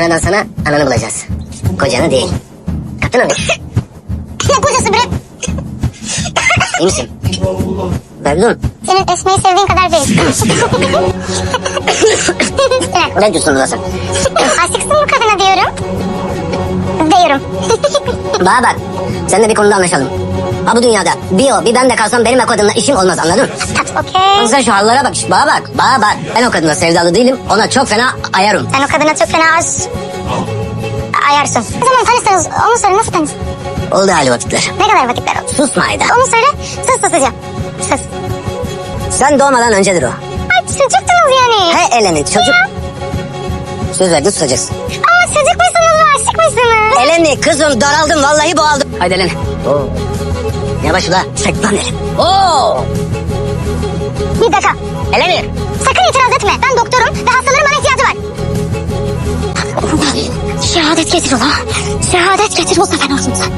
fırtınadan sonra ananı bulacağız. Kocanı değil. Kaptın onu. Ne kocası bre? İyi misin? Pardon. Senin esmeyi sevdiğin kadar değil. Ne diyorsun ulan sen? Aşıksın mı kadına diyorum. Diyorum. Bana bak. Seninle bir konuda anlaşalım. Ha bu dünyada bir o bir ben de kalsam benim o kadınla işim olmaz anladın mı? Okey. Sen şu hallere bak. Bana bak. Bana bak. Ben o kadına sevdalı değilim. Ona çok fena ayarım. Sen o kadına çok fena aş... Ayarsın. Ne zaman tanıştınız? Onu söyle nasıl tanıştın? Oldu hali vakitler. Ne kadar vakitler oldu? Susma Ayda. Onu söyle. Sus susacağım. Sus. Sen doğmadan öncedir o. Ay çocuktunuz yani. He Eleni çocuk. Söz verdi susacağız. Aa çocuk musunuz aşık mısınız? Eleni kızım daraldım vallahi boğaldım. Haydi Eleni. Oo. Yavaş ula. Çek lan Eleni. Oo. Bir dakika. Eleni. Sakın itiraz etme. Ben doktorum ve hastaların bana ihtiyacı var. Şehadet getir ulan. Şehadet getir bu sefer olsun sen.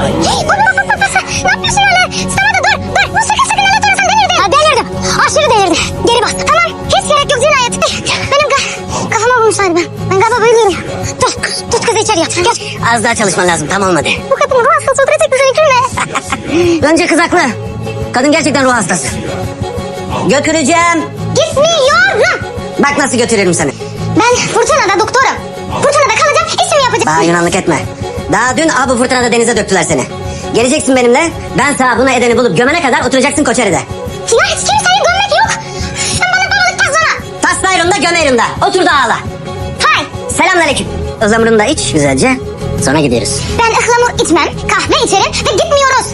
Hey, baba baba baba. Ne yapıyorsun öyle? Sana da dur dur. Bu sakın sakın öyle durursan delirdim. Ha delirdim. Aşırı delirdim. Geri bas. Tamam. Hiç gerek yok cinayet. Benim ka kafama vurmuşlar ben. Ben galiba. Dur tut kızı içeri yat. Gel. Az daha çalışman lazım tam olmadı. Bu kadın ruh hastası oturacak fikrim ne? Önce kız haklı. Kadın gerçekten ruh hastası. Götüreceğim. Gitmiyorum. Bak nasıl götürürüm seni. Ben Fırtına'da doktorum. Fırtına'da kalacağım işimi yapacağım. Daha yunanlık etme. Daha dün abi fırtınada denize döktüler seni. Geleceksin benimle. Ben sana buna edeni bulup gömene kadar oturacaksın Koçeri'de. Ya hiç kimseyi gömmek yok. Sen bana babalık taslama. Taslayırım da gömerim de. Otur da ağla. Selamünaleyküm. Ihlamurunu da iç güzelce. Sonra gidiyoruz. Ben ıhlamur içmem, kahve içerim ve gitmiyoruz.